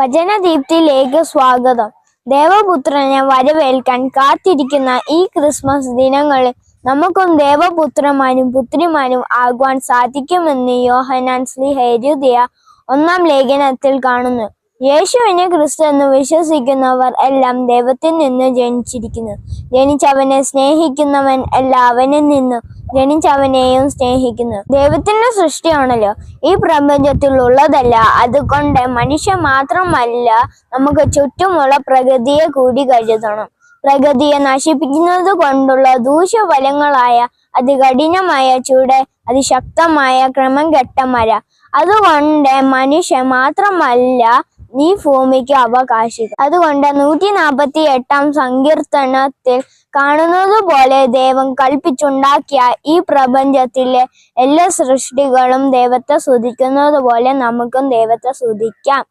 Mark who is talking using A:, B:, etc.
A: വചനദീപ്തിയിലേക്ക് സ്വാഗതം. ദേവപുത്രനെ വരവേൽക്കാൻ കാത്തിരിക്കുന്ന ഈ ക്രിസ്മസ് ദിനങ്ങളിൽ നമുക്കും ദേവപുത്രന്മാരും പുത്രിമാരും ആകുവാൻ സാധിക്കുമെന്ന് യോഹനാൻ ശ്രീ ഹെരുദിയ ഒന്നാം ലേഖനത്തിൽ കാണുന്നു. യേശുവിനെ ക്രിസ്തു എന്ന് വിശ്വസിക്കുന്നവർ എല്ലാം ദൈവത്തിൽ നിന്ന് ജനിച്ചിരിക്കുന്നു. ജനിച്ചവനെ സ്നേഹിക്കുന്നവൻ എല്ലാം അവനിൽ നിന്നും ജനിച്ചവനെയും സ്നേഹിക്കുന്നു. ദൈവത്തിന്റെ സൃഷ്ടിയാണല്ലോ. ഈ പ്രപഞ്ചത്തിൽ ഉള്ളതല്ല അതുകൊണ്ട് മനുഷ്യ മാത്രമല്ല നമുക്ക് ചുറ്റുമുള്ള പ്രകൃതിയെ കൂടി കരുതണം. പ്രകൃതിയെ നശിപ്പിക്കുന്നത് കൊണ്ടുള്ള ദൂഷ്യഫലങ്ങളായ അതികഠിനമായ ചൂട് അതിശക്തമായ ക്രമം കെട്ട മര അതുകൊണ്ട് മനുഷ്യൻ മാത്രമല്ല നീ ഭൂമിക്ക് അവകാശികൾ. അതുകൊണ്ട് നൂറ്റി നാൽപ്പത്തി എട്ടാം സങ്കീർത്തനത്തിൽ കാണുന്നത് പോലെ ദൈവം കൽപ്പിച്ചുണ്ടാക്കിയ ഈ പ്രപഞ്ചത്തിലെ എല്ലാ സൃഷ്ടികളും ദൈവത്തെ സ്തുതിക്കുന്നത് പോലെ നമുക്കും ദൈവത്തെ സ്തുതിക്കാം.